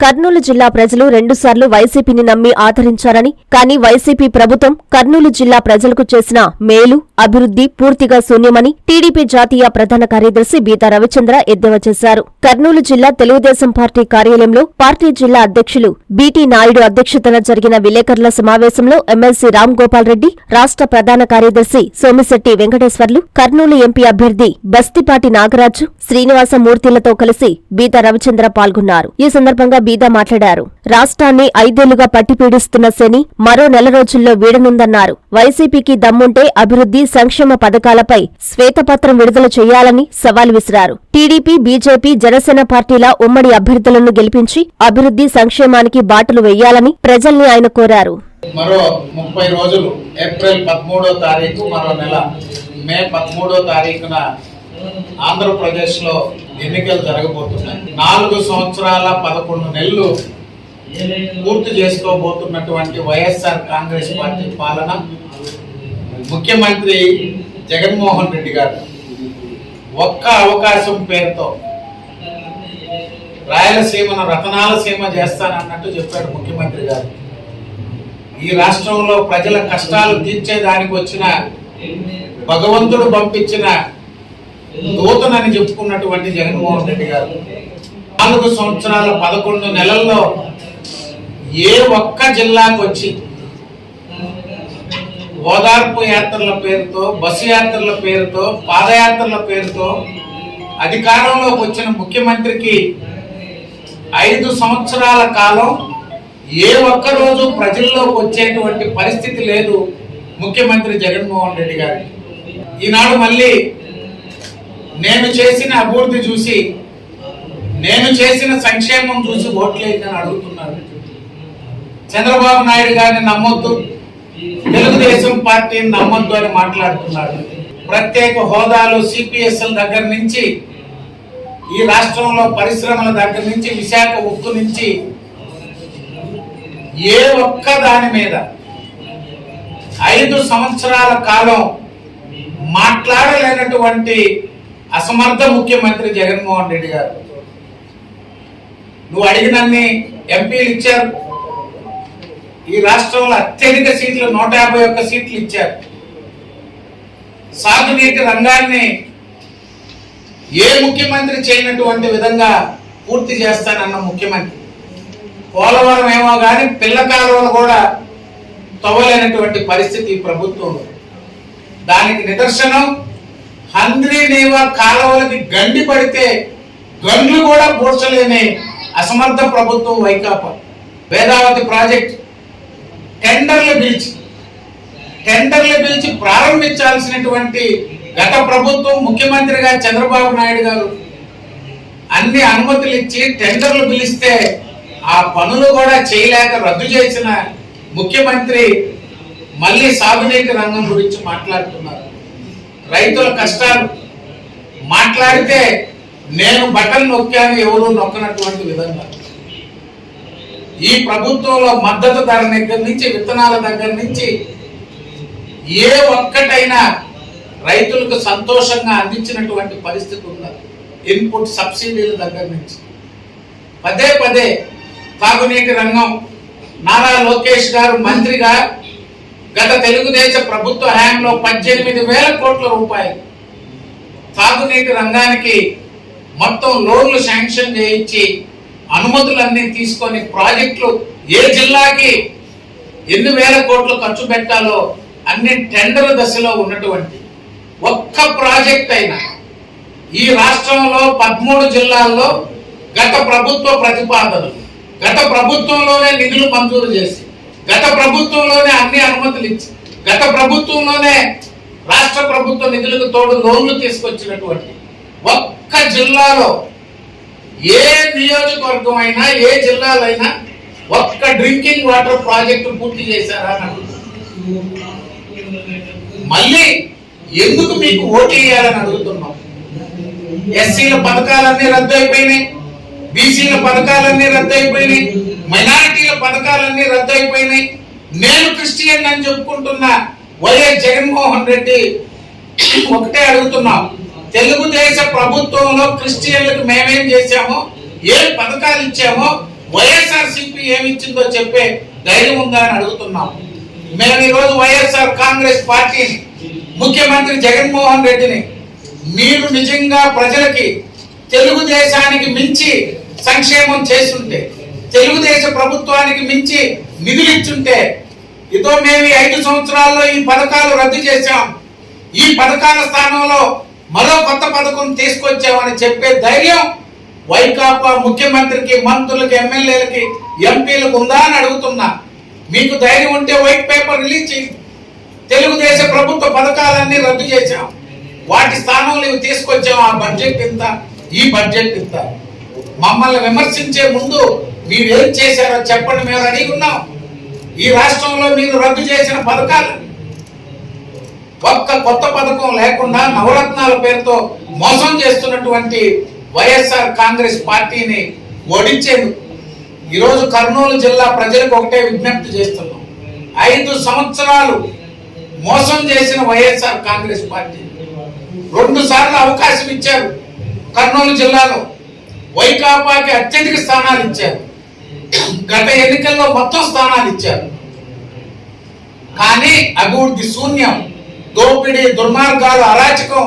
కర్నూలు జిల్లా ప్రజలు రెండుసార్లు వైసీపీని నమ్మి ఆదరించారని కానీ వైసీపీ ప్రభుత్వం కర్నూలు జిల్లా ప్రజలకు చేసిన మేలు అభివృద్ధి పూర్తిగా శూన్యమని టీడీపీ జాతీయ ప్రధాన కార్యదర్శి బీతా రవిచంద్ర ఎద్దేవా చేశారు. కర్నూలు జిల్లా తెలుగుదేశం పార్టీ కార్యాలయంలో పార్టీ జిల్లా అధ్యక్షులు బీటీ నాయుడు అధ్యక్షతన జరిగిన విలేకరుల సమావేశంలో ఎమ్మెల్సీ రామ్ గోపాల్ రెడ్డి రాష్ట్ర ప్రధాన కార్యదర్శి సోమిశెట్టి వెంకటేశ్వర్లు కర్నూలు ఎంపీ అభ్యర్థి బస్తిపాటి నాగరాజు శ్రీనివాస మూర్తిలతో కలిసి బీతా రవిచంద్ర పాల్గొన్నారు. ఈ సందర్భంగా బీదా మాట్లాడారు. రాష్ట్రాన్ని ఐదేళ్ళుగా పట్టిపీడిస్తున్న శని మరో నెల రోజుల్లో వీడనుందన్నారు. వైసీపీకి దమ్ముంటే అభివృద్ధి సంక్షేమ పథకాలపై శ్వేతపత్రం విడుదల చేయాలని సవాల్ విసిరారు. టీడీపీ బీజేపీ జనసేన పార్టీల ఉమ్మడి అభ్యర్థులను గెలిపించి అభివృద్ధి సంక్షేమానికి బాటలు వేయాలని ప్రజల్ని ఆయన కోరారు. మరో ముప్పై రోజులు ఏప్రిల్ పదమూడో తారీఖు మరో నెల. మే పదమూడో తారీఖున ఆంధ్రప్రదేశ్లో ఎన్నికలు జరగబోతున్నాయి. నాలుగు సంవత్సరాల పదకొండు నెలలు పూర్తి చేసుకోబోతున్నటువంటి వైఎస్ఆర్ కాంగ్రెస్ పార్టీ పాలన. ముఖ్యమంత్రి జగన్మోహన్ రెడ్డి గారు ఒక్క అవకాశం పేరుతో రాయలసీమను రతనాల సీమ చేస్తానన్నట్టు చెప్పాడు ముఖ్యమంత్రి గారు. ఈ రాష్ట్రంలో ప్రజల కష్టాలు తీర్చేదానికి వచ్చిన భగవంతుడు పంపించిన దూతనని చెప్పుకున్నటువంటి జగన్మోహన్ రెడ్డి గారు. నాలుగు సంవత్సరాల పదకొండు నెలల్లో ఏ ఒక్క జిల్లాకు వచ్చి ఓదార్పు యాత్రల పేరుతో బస్సు యాత్రల పేరుతో పాదయాత్రల పేరుతో అధికారంలోకి వచ్చిన ముఖ్యమంత్రికి ఐదు సంవత్సరాల కాలం ఏ ఒక్క రోజు ప్రజల్లోకి వచ్చేటువంటి పరిస్థితి లేదు ముఖ్యమంత్రి జగన్మోహన్ రెడ్డి గారికి. ఈనాడు మళ్ళీ నేను చేసిన అభివృద్ధి చూసి నేను చేసిన సంక్షేమం చూసి ఓట్లేదని అడుగుతున్నారు. చంద్రబాబు నాయుడు గారిని నమ్మొద్దు. తెలుగుదేశం పార్టీని నమ్మొద్దు అని మాట్లాడుతున్నారు. ప్రత్యేక హోదాలు సిపిఎస్ఎల్ దగ్గర నుంచి ఈ రాష్ట్రంలో పరిశ్రమల దగ్గర నుంచి విశాఖ ఉక్కు నుంచి ఏ ఒక్క దాని మీద ఐదు సంవత్సరాల కాలం మాట్లాడలేనటువంటి అసమర్థ ముఖ్యమంత్రి జగన్మోహన్ రెడ్డి గారు. నువ్వు అడిగినన్ని ఎంపీలు ఇచ్చారు. ఈ రాష్ట్రంలో అత్యధిక సీట్లు నూట యాభై ఒక్క సీట్లు ఇచ్చారు. సాగునీటి రంగాన్ని ఏ ముఖ్యమంత్రి చేయనటువంటి విధంగా పూర్తి చేస్తానన్న ముఖ్యమంత్రి. పోలవరం ఏమో కానీ పిల్ల కాలువలు కూడా తవ్వలేనటువంటి పరిస్థితి ఈ ప్రభుత్వంలో. దానికి నిదర్శనం హంద్రీ నీవా కాలువలకి గండి పడితే గండ్లు కూడా పూడ్చలేని అసమర్థ ప్రభుత్వం వైకాపా. వేదావతి ప్రాజెక్ట్ టెండర్లు పిలిచి టెండర్లు పిలిచి ప్రారంభించాల్సినటువంటి గత ప్రభుత్వం ముఖ్యమంత్రిగా చంద్రబాబు నాయుడు గారు అన్ని అనుమతులు ఇచ్చి టెండర్లు పిలిస్తే ఆ పనులు కూడా చేయలేక రద్దు చేసిన ముఖ్యమంత్రి మళ్ళీ సాగునీటి రంగం గురించి మాట్లాడుతున్నారు. రైతుల కష్టాలు మాట్లాడితే నేను బటన్ నొక్కాను ఎవరు నొక్కనటువంటి విధంగా. ఈ ప్రభుత్వంలో మద్దతు ధర దగ్గర నుంచి విత్తనాల దగ్గర నుంచి ఏ ఒక్కటైనా రైతులకు సంతోషంగా అందించినటువంటి పరిస్థితి ఉన్నది. ఇన్పుట్ సబ్సిడీల దగ్గర నుంచి. పదే పదే తాగునీటి రంగం. నారా లోకేష్ గారు మంత్రిగా గత తెలుగుదేశ ప్రభుత్వ హయాంలో పద్దెనిమిది వేల కోట్ల రూపాయలు తాగునీటి రంగానికి మొత్తం లోన్లు శాంక్షన్ చేయించి అనుమతులన్నీ తీసుకొని ప్రాజెక్టులు ఏ జిల్లాకి ఎన్ని వేల కోట్లు ఖర్చు పెట్టాలో అన్ని టెండర్ దశలో ఉన్నటువంటి ఒక్క ప్రాజెక్ట్ అయినా ఈ రాష్ట్రంలో పదమూడు జిల్లాల్లో గత ప్రభుత్వ ప్రతిపాదనలు గత ప్రభుత్వంలోనే నిధులు మంజూరు చేసి గత ప్రభుత్వంలోనే అన్ని అనుమతులు ఇచ్చి గత ప్రభుత్వంలోనే రాష్ట్ర ప్రభుత్వ నిధులకు తోడు లోన్లు తీసుకొచ్చినటువంటి ఒక్క జిల్లాలో ఏ నియోజకవర్గం అయినా ఏ జిల్లాలైనా ఒక్క డ్రింకింగ్ వాటర్ ప్రాజెక్టు పూర్తి చేశారా అని మళ్ళీ ఎందుకు మీకు ఓటు వేయాలని అడుగుతున్నాం? ఎస్సీల పథకాలన్నీ రద్దు అయిపోయినాయి బీసీల పథకాలన్నీ రద్దు అయిపోయినాయి మైనారిటీల పథకాలన్నీ రద్దు అయిపోయినాయి నేను క్రిస్టియన్ అని చెప్పుకుంటున్న. వైఎస్ జగన్మోహన్ రెడ్డి ఒకటే అడుగుతున్నాం. తెలుగుదేశ ప్రభుత్వంలో క్రిస్టియన్లకు మేమేం చేశామో ఏ పథకాలు ఇచ్చామో వైఎస్ఆర్ సిపి ఏమిచ్చిందో చెప్పే ధైర్యం ఉందా అని అడుగుతున్నాం. మేము ఈరోజు వైఎస్ఆర్ కాంగ్రెస్ పార్టీని ముఖ్యమంత్రి జగన్మోహన్ రెడ్డిని మీరు నిజంగా ప్రజలకి తెలుగుదేశానికి మించి సంక్షేమం చేస్తుంటే తెలుగుదేశ ప్రభుత్వానికి మించి నిధులు ఇచ్చుంటే ఇదో మేము ఈ ఐదు సంవత్సరాల్లో ఈ పథకాలు రద్దు చేశాం. ఈ పథకాల స్థానంలో మరో కొత్త పథకం తీసుకొచ్చామని చెప్పే ధైర్యం వైకాపా ముఖ్యమంత్రికి మంత్రులకి ఎమ్మెల్యేలకి ఎంపీలకు ఉందా అని అడుగుతున్నా. మీకు ధైర్యం ఉంటే వైట్ పేపర్ రిలీజ్ చేయండి తెలుగుదేశ ప్రభుత్వ పథకాలన్నీ రద్దు చేశాం. వాటి స్థానంలో ఇవి తీసుకొచ్చాం ఆ బడ్జెట్ ఇంత ఈ బడ్జెట్ ఇంత. మమ్మల్ని విమర్శించే ముందు మీరు ఏం చేశారో చెప్పండి మేము అడిగి ఉన్నాం. ఈ రాష్ట్రంలో మీరు రద్దు చేసిన పథకాలు ఒక్క కొత్త పథకం లేకుండా నవరత్నాల పేరుతో మోసం చేస్తున్నటువంటి వైఎస్ఆర్ కాంగ్రెస్ పార్టీని ఓడించేందుకు ఈరోజు కర్నూలు జిల్లా ప్రజలకు ఒకటే విజ్ఞప్తి చేస్తున్నాం. ఐదు సంవత్సరాలు మోసం చేసిన వైఎస్ఆర్ కాంగ్రెస్ పార్టీ. రెండు సార్లు అవకాశం ఇచ్చారు కర్నూలు జిల్లాలో. వైకాపాకి అత్యధిక స్థానాలు ఇచ్చారు. గత ఎన్నికల్లో మొత్తం స్థానాలు ఇచ్చారు. కానీ అభివృద్ధి శూన్యం దోపిడీ దుర్మార్గాలు అరాచకం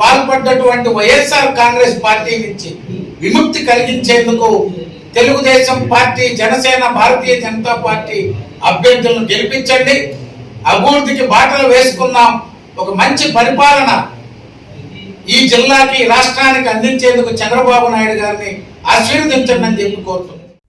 పాల్పడ్డటువంటి వైఎస్ఆర్ కాంగ్రెస్ పార్టీ నుంచి విముక్తి కలిగించేందుకు తెలుగుదేశం పార్టీ జనసేన భారతీయ జనతా పార్టీ అభ్యర్థులను గెలిపించండి. అభివృద్ధికి బాటలు వేసుకున్నాం ఒక మంచి పరిపాలన ఈ జిల్లాకి రాష్ట్రానికి అందించేందుకు చంద్రబాబు నాయుడు గారిని ఆశీర్వదించండి అని చెప్పి కోరుతున్నాం.